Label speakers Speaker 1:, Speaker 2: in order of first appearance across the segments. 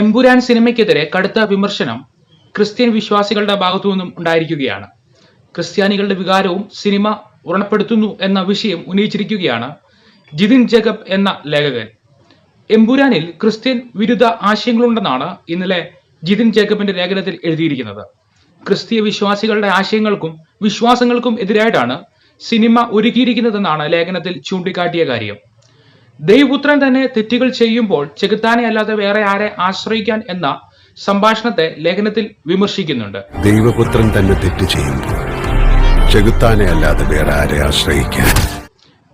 Speaker 1: എമ്പുരാൻ സിനിമയ്ക്കെതിരെ കടുത്ത വിമർശനം ക്രിസ്ത്യൻ വിശ്വാസികളുടെ ഭാഗത്തു നിന്നും ഉണ്ടായിരിക്കുകയാണ്. ക്രിസ്ത്യാനികളുടെ വികാരവും സിനിമ വ്രണപ്പെടുത്തുന്നു എന്ന വിഷയം ഉന്നയിച്ചിരിക്കുകയാണ് ജിതിൻ ജേക്കബ് എന്ന ലേഖകൻ. എമ്പുരാനിൽ ക്രിസ്ത്യൻ വിരുദ്ധ ആശയങ്ങളുണ്ടെന്നാണ് ഇന്നലെ ജിതിൻ ജേക്കബിന്റെ ലേഖനത്തിൽ എഴുതിയിരിക്കുന്നത്. ക്രിസ്തീയ വിശ്വാസികളുടെ ആശയങ്ങൾക്കും വിശ്വാസങ്ങൾക്കും എതിരായിട്ടാണ് സിനിമ ഒരുക്കിയിരിക്കുന്നതെന്നാണ് ലേഖനത്തിൽ ചൂണ്ടിക്കാട്ടിയ കാര്യം. ദൈവപുത്രൻ തന്നെ തെറ്റുകൾ ചെയ്യുമ്പോൾ ചെകുത്താനെ അല്ലാതെ വേറെ ആരെ ആശ്രയിക്കാൻ എന്ന സംഭാഷണത്തെ ലേഖനത്തിൽ വിമർശിക്കുന്നുണ്ട്.
Speaker 2: ദൈവപുത്രൻ തന്നെ തെറ്റ് ചെയ്യുമ്പോൾ ചെകുത്താനെ അല്ലാതെ വേറെ ആരെ ആശ്രയിക്കാൻ.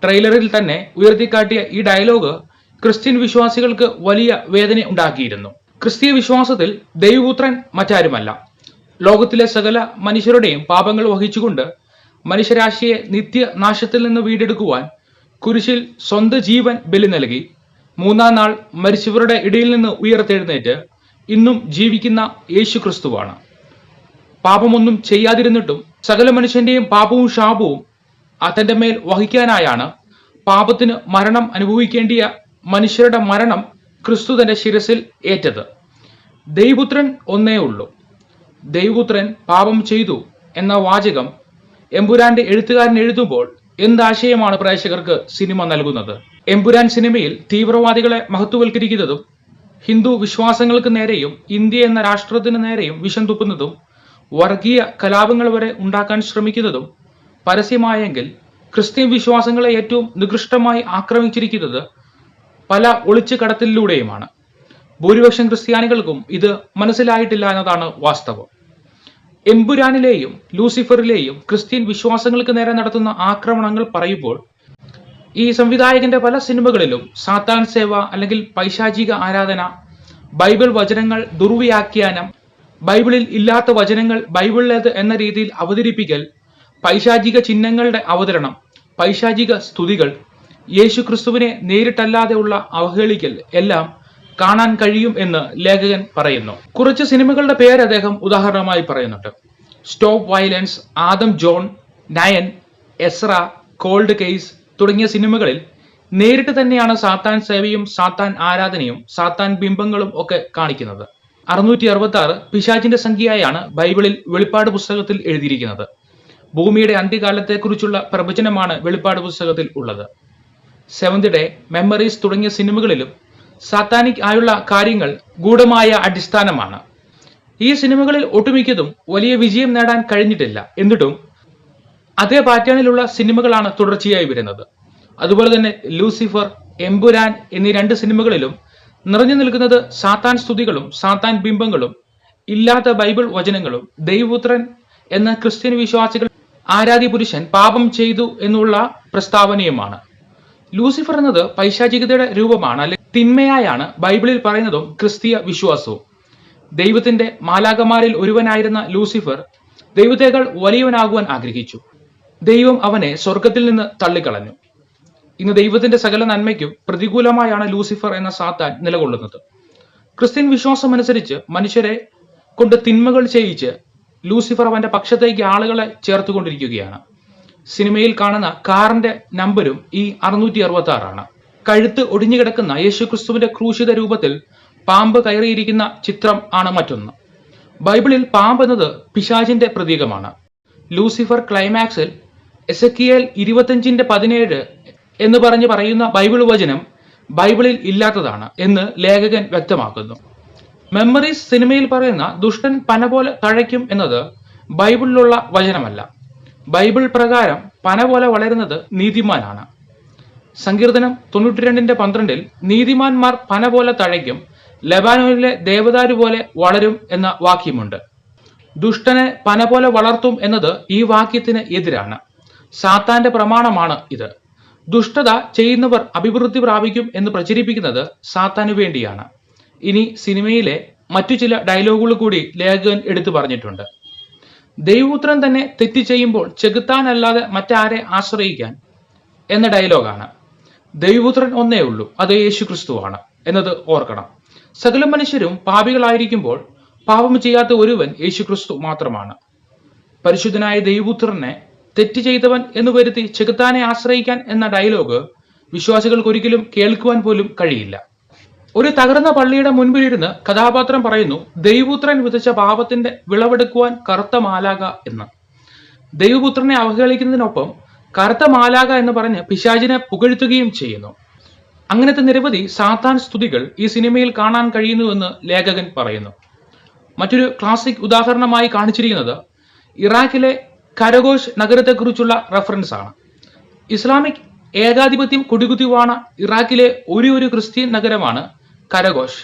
Speaker 1: ട്രെയിലറിൽ തന്നെ ഉയർത്തിക്കാട്ടിയ ഈ ഡയലോഗ് ക്രിസ്ത്യൻ വിശ്വാസികൾക്ക് വലിയ വേദന ഉണ്ടാക്കിയിരുന്നു. ക്രിസ്തീയ വിശ്വാസത്തിൽ ദൈവപുത്രൻ മറ്റാരുമല്ല. ലോകത്തിലെ സകല മനുഷ്യരുടെയും പാപങ്ങൾ വഹിച്ചുകൊണ്ട് മനുഷ്യരാശിയെ നിത്യനാശത്തിൽ നിന്ന് വീണ്ടെടുക്കുവാൻ കുരിശിൽ സ്വന്തം ജീവൻ ബലി നൽകി. മൂന്നാം നാൾ മരിച്ചവരുടെ ഇടയിൽ നിന്ന് ഉയർത്തെഴുന്നേറ്റ് ഇന്നും ജീവിക്കുന്ന യേശു ക്രിസ്തുവാണ് പാപമൊന്നും ചെയ്യാതിരുന്നിട്ടും സകല മനുഷ്യന്റെയും പാപവും ശാപവും തന്റെ മേൽ വഹിക്കാനായാണ് പാപത്തിന് മരണം അനുഭവിക്കേണ്ടിയ മനുഷ്യരുടെ മരണം ക്രിസ്തു തന്റെ ശിരസിൽ ഏറ്റത്. ദൈവപുത്രൻ ഒന്നേ ഉള്ളൂ. ദൈവപുത്രൻ പാപം ചെയ്തു എന്ന വാചകം എമ്പുരാന്റെ എഴുത്തുകാരൻ എഴുതുമ്പോൾ എന്താശയമാണ് പ്രേക്ഷകർക്ക് സിനിമ നൽകുന്നത്? എമ്പുരാൻ സിനിമയിൽ തീവ്രവാദികളെ മഹത്വവൽക്കരിക്കുന്നതും ഹിന്ദു വിശ്വാസങ്ങൾക്ക് നേരെയും ഇന്ത്യ എന്ന രാഷ്ട്രത്തിന് നേരെയും വിഷം തുപ്പുന്നതും വർഗീയ കലാപങ്ങൾ വരെ ഉണ്ടാക്കാൻ ശ്രമിക്കുന്നതും പരസ്യമായെങ്കിൽ ക്രിസ്ത്യൻ വിശ്വാസങ്ങളെ ഏറ്റവും നികൃഷ്ടമായി ആക്രമിച്ചിരിക്കുന്നത് പല ഒളിച്ചു കടത്തിലൂടെയുമാണ് ഭൂരിപക്ഷം ക്രിസ്ത്യാനികൾക്കും ഇത് മനസ്സിലായിട്ടില്ല എന്നതാണ് വാസ്തവം. എമ്പുരാനിലെയും ലൂസിഫറിലെയും ക്രിസ്ത്യൻ വിശ്വാസങ്ങൾക്ക് നേരെ നടത്തുന്ന ആക്രമണങ്ങൾ പറയുമ്പോൾ ഈ സംവിധായകന്റെ പല സിനിമകളിലും സാത്താൻ സേവ അല്ലെങ്കിൽ പൈശാചിക ആരാധന ബൈബിൾ വചനങ്ങൾ ദുർവ്യാഖ്യാനം ബൈബിളിൽ ഇല്ലാത്ത വചനങ്ങൾ ബൈബിളിലേത് എന്ന രീതിയിൽ അവതരിപ്പിക്കൽ പൈശാചിക ചിഹ്നങ്ങളുടെ അവതരണം പൈശാചിക സ്തുതികൾ യേശു ക്രിസ്തുവിനെ നേരിട്ടല്ലാതെയുള്ള അവഹേളിക്കൽ എല്ലാം കാണാൻ കഴിയും എന്ന് ലേഖകൻ പറയുന്നു. കുറച്ച് സിനിമകളുടെ പേര് അദ്ദേഹം ഉദാഹരണമായി പറയുന്നുണ്ട്. Stop violence Adam Joan nine Ezra cold case തുടങ്ങിയ സിനിമകളിൽ നേരിട്ട് തന്നെയാണ് സാത്താൻ സേവയും സാത്താൻ ആരാധനയും സാത്താൻ ബിംബങ്ങളും ഒക്കെ കാണിക്കുന്നത്. അറുന്നൂറ്റി അറുപത്തി ആറ് പിശാചിന്റെ സംഖ്യയായാണ് ബൈബിളിൽ വെളിപ്പാട് പുസ്തകത്തിൽ എഴുതിയിരിക്കുന്നത്. ഭൂമിയുടെ അന്ത്യകാലത്തെക്കുറിച്ചുള്ള പ്രവചനമാണ് വെളിപ്പാട് പുസ്തകത്തിൽ ഉള്ളത്. സെവന്ത് ഡേ മെമ്മറീസ് തുടങ്ങിയ സിനിമകളിലും സാത്താനിക് ആയുള്ള കാര്യങ്ങൾ ഗൂഢമായ അടിസ്ഥാനമാണ്. ഈ സിനിമകളിൽ ഒട്ടുമിക്കതും വലിയ വിജയം നേടാൻ കഴിഞ്ഞിട്ടില്ല. എന്നിട്ടും അതേ പാറ്റേണിലുള്ള സിനിമകളാണ് തുടർച്ചയായി വരുന്നത്. അതുപോലെ തന്നെ ലൂസിഫർ എംബുരാൻ എന്നീ രണ്ട് സിനിമകളിലും നിറഞ്ഞു നിൽക്കുന്നത് സാത്താൻ സ്തുതികളും സാത്താൻ ബിംബങ്ങളും ഇല്ലാത്ത ബൈബിൾ വചനങ്ങളും ദൈവപുത്രൻ എന്ന ക്രിസ്ത്യൻ വിശ്വാസികൾ ആരാധ്യ പുരുഷൻ പാപം ചെയ്തു എന്നുള്ള പ്രസ്താവനയുമാണ്. ലൂസിഫർ എന്നത് പൈശാചികതയുടെ രൂപമാണ്. തിന്മയായാണ് ബൈബിളിൽ പറയുന്നതും ക്രിസ്തീയ വിശ്വാസവും. ദൈവത്തിന്റെ മാലാകമാരിൽ ഒരുവനായിരുന്ന ലൂസിഫർ ദൈവത്തേക്കാൾ വലിയവനാകുവാൻ ആഗ്രഹിച്ചു. ദൈവം അവനെ സ്വർഗത്തിൽ നിന്ന് തള്ളിക്കളഞ്ഞു. ഇന്ന് ദൈവത്തിന്റെ സകല നന്മയ്ക്കും പ്രതികൂലമായാണ് ലൂസിഫർ എന്ന സാത്താൻ നിലകൊള്ളുന്നത്. ക്രിസ്ത്യൻ വിശ്വാസം അനുസരിച്ച് മനുഷ്യരെ കൊണ്ട് തിന്മകൾ ചെയ്യിച്ച് ലൂസിഫർ അവന്റെ പക്ഷത്തേക്ക് ആളുകളെ ചേർത്തുകൊണ്ടിരിക്കുകയാണ്. സിനിമയിൽ കാണുന്ന കാറിന്റെ നമ്പരും ഈ അറുന്നൂറ്റി അറുപത്തി ആറാണ് കഴുത്ത് ഒടിഞ്ഞുകിടക്കുന്ന യേശു ക്രിസ്തുവിന്റെ ക്രൂശിത രൂപത്തിൽ പാമ്പ് കയറിയിരിക്കുന്ന ചിത്രം ആണ് മറ്റൊന്ന്. ബൈബിളിൽ പാമ്പ് എന്നത് പിശാചിന്റെ പ്രതീകമാണ്. ലൂസിഫർ ക്ലൈമാക്സിൽ എസക്കിയൽ ഇരുപത്തഞ്ചിന്റെ പതിനേഴ് എന്ന് പറഞ്ഞ് പറയുന്ന ബൈബിൾ വചനം ബൈബിളിൽ ഇല്ലാത്തതാണ് എന്ന് ലേഖകൻ വ്യക്തമാക്കുന്നു. മെമ്മറീസ് സിനിമയിൽ പറയുന്ന ദുഷ്ടൻ പന പോലെ തഴയ്ക്കും എന്നത് ബൈബിളിലുള്ള വചനമല്ല. ബൈബിൾ പ്രകാരം പന പോലെ വളരുന്നത് നീതിമാനാണ്. സങ്കീർത്തനം തൊണ്ണൂറ്റി രണ്ടിന്റെ പന്ത്രണ്ടിൽ നീതിമാന്മാർ പന പോലെ തഴയ്ക്കും ലബാനോനിലെ ദേവദാരു പോലെ വളരും എന്ന വാക്യമുണ്ട്. ദുഷ്ടനെ പന പോലെ വളർത്തും എന്നത് ഈ വാക്യത്തിന് എതിരാണ്. സാത്താന്റെ പ്രമാണമാണ് ഇത്. ദുഷ്ടത ചെയ്യുന്നവർ അഭിവൃദ്ധി പ്രാപിക്കും എന്ന് പ്രചരിപ്പിക്കുന്നത് സാത്താനു വേണ്ടിയാണ്. ഇനി സിനിമയിലെ മറ്റു ചില ഡയലോഗുകൾ കൂടി ലേഖകൻ എടുത്തു പറഞ്ഞിട്ടുണ്ട്. ദൈവപുത്രൻ തന്നെ തെറ്റ് ചെയ്യുമ്പോൾ ചെകുത്താനല്ലാതെ മറ്റാരെ ആശ്രയിക്കാൻ എന്ന ഡയലോഗാണ്. ദൈവപുത്രൻ ഒന്നേ ഉള്ളൂ. അത് യേശു ക്രിസ്തുവാണ് എന്നത് ഓർക്കണം. സകല മനുഷ്യരും പാപികളായിരിക്കുമ്പോൾ പാപം ചെയ്യാത്ത ഒരുവൻ യേശു ക്രിസ്തു മാത്രമാണ്. പരിശുദ്ധനായ ദൈവപുത്രനെ തെറ്റ് ചെയ്തവൻ എന്ന് വരുത്തി ചെകുത്താനെ ആശ്രയിക്കാൻ എന്ന ഡയലോഗ് വിശ്വാസികൾക്ക് ഒരിക്കലും കേൾക്കുവാൻ പോലും കഴിയില്ല. ഒരു തകർന്ന പള്ളിയുടെ മുൻപിലിരുന്ന് കഥാപാത്രം പറയുന്നു ദൈവപുത്രൻ വിതച്ച പാപത്തിന്റെ വിളവെടുക്കുവാൻ കറുത്ത മാലാക എന്ന്. ദൈവപുത്രനെ അവഹേളിക്കുന്നതിനൊപ്പം കറുത്ത മാലാക എന്ന് പറഞ്ഞ് പിശാചിനെ പുകഴ്ത്തുകയും ചെയ്യുന്നു. അങ്ങനത്തെ നിരവധി സാത്താൻ സ്തുതികൾ ഈ സിനിമയിൽ കാണാൻ കഴിയുന്നുവെന്ന് ലേഖകൻ പറയുന്നു. മറ്റൊരു ക്ലാസിക് ഉദാഹരണമായി കാണിച്ചിരിക്കുന്നത് ഇറാഖിലെ കരഗോഷ് നഗരത്തെക്കുറിച്ചുള്ള റെഫറൻസ് ആണ്. ഇസ്ലാമിക് ഏകാധിപത്യം കൊടികുത്തിവാണ ഇറാഖിലെ ഒരു ഒരു ക്രിസ്ത്യൻ നഗരമാണ് Qaraqosh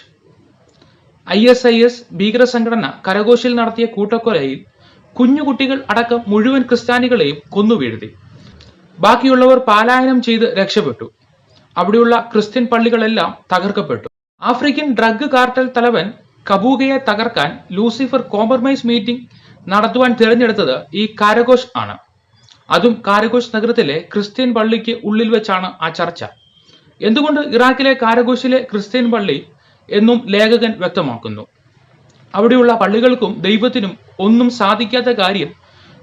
Speaker 1: I S I S ഭീകര സംഘടന കരഘോഷിൽ നടത്തിയ കൂട്ടക്കൊലയിൽ കുഞ്ഞുകുട്ടികൾ അടക്കം മുഴുവൻ ക്രിസ്ത്യാനികളെയും കൊന്നുവീഴ്ത്തി ബാക്കിയുള്ളവർ പാലായനം ചെയ്ത് രക്ഷപ്പെട്ടു. അവിടെയുള്ള ക്രിസ്ത്യൻ പള്ളികളെല്ലാം തകർക്കപ്പെട്ടു. ആഫ്രിക്കൻ ഡ്രഗ് കാർട്ടൽ തലവൻ കബൂഗയെ തകർക്കാൻ ലൂസിഫർ കോംപ്രമൈസ് മീറ്റിംഗ് നടത്തുവാൻ തിരഞ്ഞെടുത്തത് ഈ കാരഘോഷ് ആണ്. അതും കാരഘോഷ് നഗരത്തിലെ ക്രിസ്ത്യൻ പള്ളിക്ക് ഉള്ളിൽ വെച്ചാണ് ആ ചർച്ച. എന്തുകൊണ്ട് ഇറാഖിലെ കാരഘോഷിലെ ക്രിസ്ത്യൻ പള്ളി എന്നും ലേഖകൻ വ്യക്തമാക്കുന്നു. അവിടെയുള്ള പള്ളികൾക്കും ദൈവത്തിനും ഒന്നും സാധിക്കാത്ത കാര്യം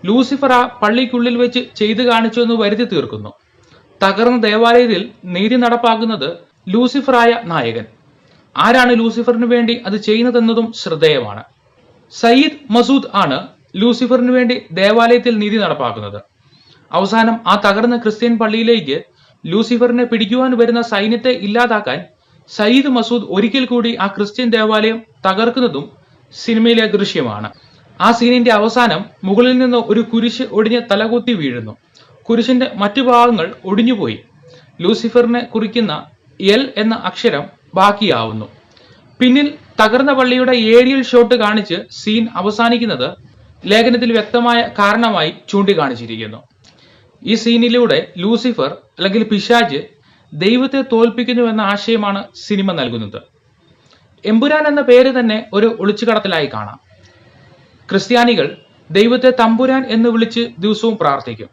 Speaker 1: ലൂസിഫർ ആ പള്ളിക്കുള്ളിൽ വെച്ച് ചെയ്തു കാണിച്ചു എന്ന് വരുത്തി തീർക്കുന്നു. തകർന്ന ദേവാലയത്തിൽ നീതി നടപ്പാക്കുന്നത് ലൂസിഫറായ നായകൻ. ആരാണ് ലൂസിഫറിന് വേണ്ടി അത് ചെയ്യുന്നതെന്നതും ശ്രദ്ധേയമാണ്. സയ്യിദ് മസൂദ് ആണ് ലൂസിഫറിന് വേണ്ടി ദേവാലയത്തിൽ നീതി നടപ്പാക്കുന്നത്. അവസാനം ആ തകർന്ന ക്രിസ്ത്യൻ പള്ളിയിലേക്ക് ലൂസിഫറിനെ പിടിക്കുവാൻ വരുന്ന സൈന്യത്തെ ഇല്ലാതാക്കാൻ സയ്യിദ് മസൂദ് ഒരിക്കൽ കൂടി ആ ക്രിസ്ത്യൻ ദേവാലയം തകർക്കുന്നതും സിനിമയിലെ ദൃശ്യമാണ്. ആ സീനിന്റെ അവസാനം മുകളിൽ നിന്ന് ഒരു കുരിശ് ഒടിഞ്ഞ് തലകുത്തി വീഴുന്നു. കുരിശിന്റെ മറ്റു ഭാഗങ്ങൾ ഒടിഞ്ഞുപോയി. ലൂസിഫറിനെ കുറിക്കുന്ന എൽ എന്ന അക്ഷരം ബാക്കിയാവുന്നു. പിന്നിൽ തകർന്ന പള്ളിയുടെ ഏരിയൽ ഷോട്ട് കാണിച്ച് സീൻ അവസാനിക്കുന്നത് ലേഖനത്തിൽ വ്യക്തമായ കാരണമായി ചൂണ്ടിക്കാണിച്ചിരിക്കുന്നു. ഈ സീനിലൂടെ ലൂസിഫർ അല്ലെങ്കിൽ പിശാജ് ദൈവത്തെ തോൽപ്പിക്കുന്നു എന്ന ആശയമാണ് സിനിമ നൽകുന്നത്. എമ്പുരാൻ എന്ന പേര് തന്നെ ഒരു ഒളിച്ചുകടത്തലായി കാണാം. ക്രിസ്ത്യാനികൾ ദൈവത്തെ തമ്പുരാൻ എന്ന് വിളിച്ച് ദിവസവും പ്രാർത്ഥിക്കും.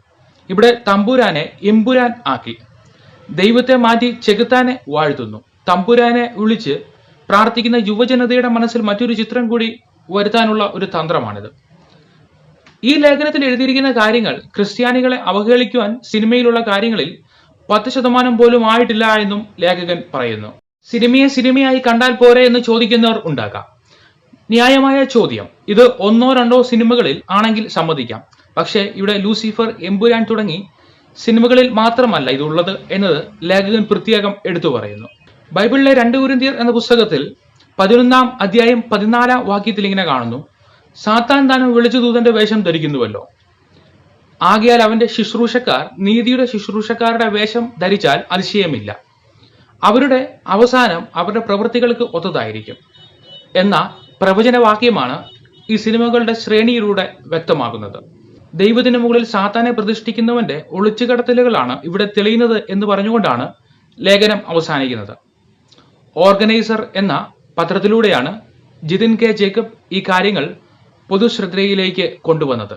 Speaker 1: ഇവിടെ തമ്പുരാനെ എമ്പുരാൻ ആക്കി. ദൈവത്തെ മാറ്റി ചെകുത്താനെ വാഴ്ത്തുന്നു. തമ്പുരാനെ വിളിച്ച് പ്രാർത്ഥിക്കുന്ന യുവജനതയുടെ മനസ്സിൽ മറ്റൊരു ചിത്രം കൂടി വരുത്താനുള്ള ഒരു തന്ത്രമാണിത്. ഈ ലേഖനത്തിൽ എഴുതിയിരിക്കുന്ന കാര്യങ്ങൾ ക്രിസ്ത്യാനികളെ അവഹേളിക്കുവാൻ സിനിമയിലുള്ള കാര്യങ്ങളിൽ പത്ത് ശതമാനം പോലും ആയിട്ടില്ല എന്നും ലേഖകൻ പറയുന്നു. സിനിമയെ സിനിമയായി കണ്ടാൽ പോരെ എന്ന് ചോദിക്കുന്നവർ ഉണ്ടാകാം. ന്യായമായ ചോദ്യം. ഇത് ഒന്നോ രണ്ടോ സിനിമകളിൽ ആണെങ്കിൽ സമ്മതിക്കാം. പക്ഷേ ഇവിടെ ലൂസിഫർ എമ്പുരാൻ തുടങ്ങി സിനിമകളിൽ മാത്രമല്ല ഇതുള്ളത് എന്നത് ലേഖകൻ പ്രത്യേകം എടുത്തു പറയുന്നു. ബൈബിളിലെ രണ്ട് കുരിന്തിയർ എന്ന പുസ്തകത്തിൽ പതിനൊന്നാം അധ്യായം പതിനാലാം വാക്യത്തിൽ ഇങ്ങനെ കാണുന്നു. സാത്താൻ താനും വിളിച്ചു ദൂതന്റെ വേഷം ധരിക്കുന്നുവല്ലോ. ആകയാൽ അവന്റെ ശുശ്രൂഷക്കാർ നീതിയുടെ ശുശ്രൂഷക്കാരുടെ വേഷം ധരിച്ചാൽ അതിശയമില്ല. അവരുടെ അവസാനം അവരുടെ പ്രവൃത്തികൾക്ക് ഒത്തതായിരിക്കും. എന്ന പ്രവചനവാക്യമാണ് ഈ സിനിമകളുടെ ശ്രേണിയിലൂടെ വ്യക്തമാകുന്നത്. ദൈവത്തിന് മുകളിൽ സാത്താനെ പ്രതിഷ്ഠിക്കുന്നവന്റെ ഒളിച്ചുകടത്തലുകളാണ് ഇവിടെ തെളിയുന്നത് എന്ന് പറഞ്ഞുകൊണ്ടാണ് ലേഖനം അവസാനിക്കുന്നത്. ഓർഗനൈസർ എന്ന പത്രത്തിലൂടെയാണ് ജിതിൻ കെ. ജേക്കബ് ഈ കാര്യങ്ങൾ പൊതുശ്രദ്ധയിലേക്ക് കൊണ്ടുവന്നത്.